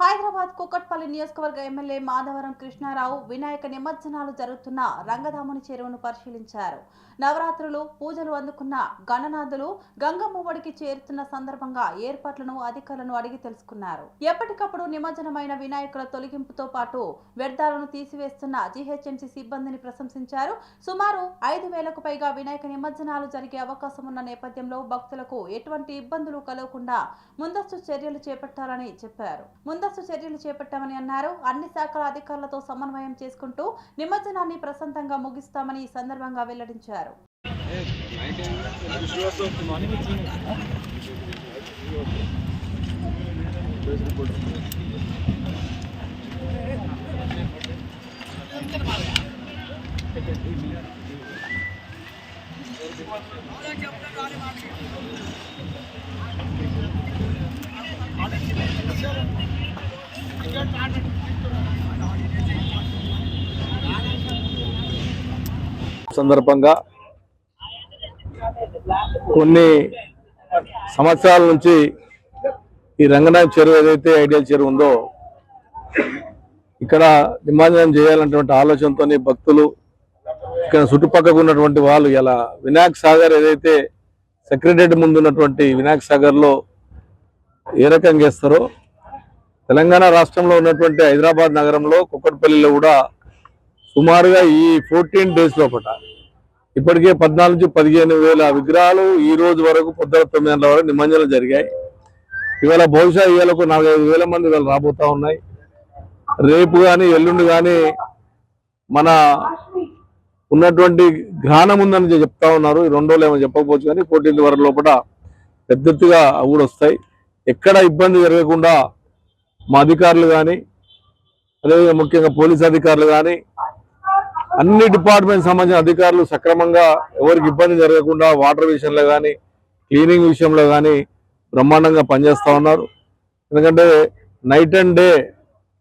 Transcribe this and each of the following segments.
Hi, Hyderabad Kukatpally నియోజకవర్గ MLA Madhavaram Krishna Rao Vinayaka నిమజ్జనాలు జరుగుతున్న రంగధాముని చెరువును పరిశీలించారు. నవరాత్రులు పూజలు అందుకున్న గణనాథులు గంగమ్మ ఒడికి చేరుతున్న సందర్భంగా ఏర్పాట్లను అధికారులను అడిగి తెలుసుకున్నారు. ఎప్పటికప్పుడు నిమజ్జనమైన వినాయకుల తొలగింపుతో పాటు వ్యర్థాలను తీసివేస్తున్న జీహెచ్ఎంసీ సిబ్బందిని ప్రశంసించారు. సుమారు ఐదు వేలకు పైగా వినాయక నిమజ్జనాలు జరిగే అవకాశం ఉన్న నేపథ్యంలో భక్తులకు ఎటువంటి ఇబ్బందులు కలగకుండా ముందస్తు చర్యలు చేపట్టాలని చెప్పారు. ముందస్తు చర్యలు చేపట్టామని అన్నారు. అన్ని శాఖల అధికారులతో సమన్వయం చేసుకుంటూ నిమజ్జనాన్ని ప్రశాంతంగా ముగిస్తామని ఈ సందర్భంగా వెల్లడించారు. సందర్భంగా కొన్ని సంవత్సరాల నుంచి ఈ రంగనాథ్ చెరువు ఏదైతే ఐడియల్ చెరువు ఉందో ఇక్కడ నిమజ్జనం చేయాలన్నటువంటి ఆలోచనతో భక్తులు ఇక్కడ చుట్టుపక్కల ఉన్నటువంటి వాళ్ళు ఇలా వినాయక్ సాగర్ ఏదైతే సెక్రటరేట్ ముందు ఉన్నటువంటి వినాయక్ సాగర్లో ఏ రకంగా చేస్తారో తెలంగాణ రాష్ట్రంలో ఉన్నటువంటి హైదరాబాద్ నగరంలో కుక్కట్పల్లిలో కూడా సుమారుగా ఈ ఫోర్టీన్ డేస్ లోపల ఇప్పటికే పద్నాలుగు నుంచి పదిహేను వేల విగ్రహాలు ఈ రోజు వరకు పొద్దున తొమ్మిది గంటల వరకు నిమజ్జనం జరిగాయి. ఇవాళ బహుశా ఇవాళ ఒక నాలుగైదు వేల మంది ఇవాళ రాబోతా ఉన్నాయి. రేపు కానీ ఎల్లుండి కానీ మన ఉన్నటువంటి జ్ఞానం ఉందని చెప్తా ఉన్నారు. ఈ రెండు రోజులు ఏమో చెప్పకపోవచ్చు కానీ ఫోర్టీన్త్ వరకు లోపల పెద్ద ఎత్తుగా అవి కూడా వస్తాయి. ఎక్కడ ఇబ్బంది జరగకుండా మా అధికారులు కానీ అదేవిధంగా ముఖ్యంగా పోలీస్ అధికారులు కానీ అన్ని డిపార్ట్మెంట్ సంబంధించిన అధికారులు సక్రమంగా ఎవరికి ఇబ్బంది జరగకుండా వాటర్ విషయంలో కానీ క్లీనింగ్ విషయంలో కానీ బ్రహ్మాండంగా పనిచేస్తూ ఉన్నారు. ఎందుకంటే night and day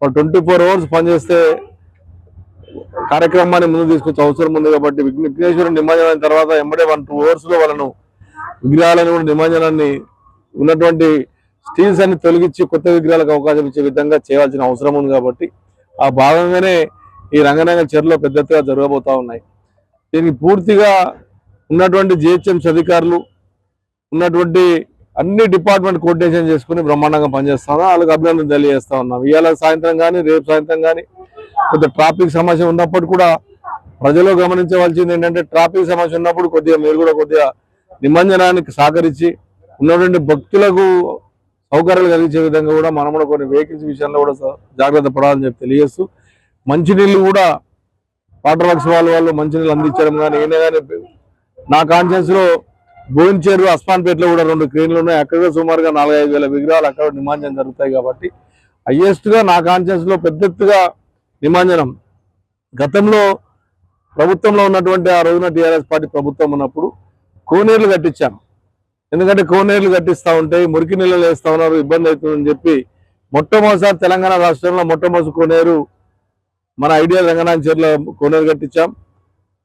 twenty four hours పనిచేస్తే కార్యక్రమాన్ని ముందు తీసుకొచ్చే అవసరం ఉంది కాబట్టి విఘ్నేశ్వరుడు నిమజ్జనం తర్వాత ఎంబడే వన్ టూ అవర్స్లో వాళ్ళను విగ్రహాలను కూడా నిమజ్జనాన్ని ఉన్నటువంటి స్టీల్స్ అన్ని తొలగించి కొత్త విగ్రహాలకు అవకాశం ఇచ్చే విధంగా చేయాల్సిన అవసరం ఉంది కాబట్టి ఆ భాగంగానే ఈ రంగనాయక చర్యలో పెద్ద ఎత్తుగా జరగబోతా ఉన్నాయి. దీనికి పూర్తిగా ఉన్నటువంటి జిహెచ్ఎంసీ అధికారులు ఉన్నటువంటి అన్ని డిపార్ట్మెంట్ కోఆర్డినేషన్ చేసుకుని బ్రహ్మాండంగా పనిచేస్తా వాళ్ళకి అభినందనలు తెలియజేస్తా ఉన్నాం. ఇవాళ సాయంత్రం కానీ రేపు సాయంత్రం కానీ కొంత ట్రాఫిక్ సమస్య ఉన్నప్పుడు కూడా ప్రజలు గమనించవలసింది ఏంటంటే ట్రాఫిక్ సమస్య ఉన్నప్పుడు కొద్దిగా మీరు కూడా కొద్దిగా నిమజ్జనానికి సహకరించి ఉన్నటువంటి భక్తులకు సౌకర్యాలు కలిగించే విధంగా కూడా మనం కూడా కొన్ని వెహికల్స్ విషయంలో కూడా జాగ్రత్త పడాలని చెప్పి తెలియజేస్తూ మంచినీళ్ళు కూడా వాటర్ వర్క్స్ వాళ్ళ వాళ్ళు మంచినీళ్ళు అందించడం కానీ ఏదైనా కానీ నా కాన్షియన్స్లో బోయిన్చేరు అస్మాన్పేటలో కూడా రెండు క్రీన్లు ఉన్నాయి. అక్కడ కూడా సుమారుగా నాలుగైదు వేల విగ్రహాలు అక్కడ నిమాంజనం జరుగుతాయి కాబట్టి హయ్యెస్ట్గా నా కాన్షియన్స్లో పెద్ద ఎత్తుగా నిమజ్జనం. గతంలో ప్రభుత్వంలో ఉన్నటువంటి ఆ రోజున టీఆర్ఎస్ పార్టీ ప్రభుత్వం ఉన్నప్పుడు కోనేర్లు కట్టించాం. ఎందుకంటే కోనేర్లు కట్టిస్తా ఉంటాయి మురికి నీళ్ళు వేస్తా ఉన్నారు ఇబ్బంది అవుతుందని చెప్పి మొట్టమొదటిసారి తెలంగాణ రాష్ట్రంలో మొట్టమొదటి కోనేరు మన ఐడియల్ రంగనాథ్ చెరువులో కోనేరు కట్టించాం.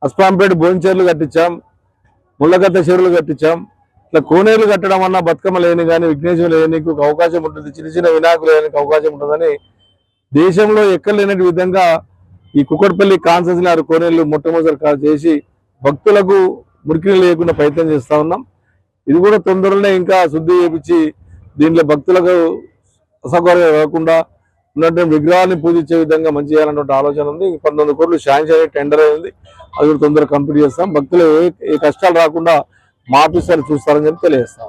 అస్పాంపేట భోంచేర్లు కట్టించాం. ముళ్ళగద్ద చెరువులు కట్టించాం. ఇట్లా కోనేరులు కట్టడం వల్ల బతుకమ్మ లేని కానీ విఘ్నేశ్వరం లేని ఒక అవకాశం ఉంటుంది. చిన్న చిన్న వినాయకులు లేనికి అవకాశం ఉంటుందని దేశంలో ఎక్కడ లేని విధంగా ఈ కుక్కడపల్లి కాన్సెన్స్ ఆరు కోనేరులు మొట్టమొదటి చేసి భక్తులకు మురికి లేకుండా ప్రయత్నం చేస్తా ఉన్నాం. ఇది కూడా తొందరలోనే ఇంకా శుద్ధి చేపించి దీంట్లో భక్తులకు అసౌకర్యం రాకుండా ఉన్నటువంటి విగ్రహాన్ని పూజించే విధంగా మంచి చేయాలన్నటువంటి ఆలోచన ఉంది. పంతొమ్మిది కోట్లు శాంక్షన్ అయ్యి టెండర్ అయింది. అది కూడా తొందరగా కంప్లీట్ చేస్తాం. భక్తులు ఏ కష్టాలు రాకుండా మా ఆఫీసర్ చూస్తారని చెప్పి తెలియజేస్తాం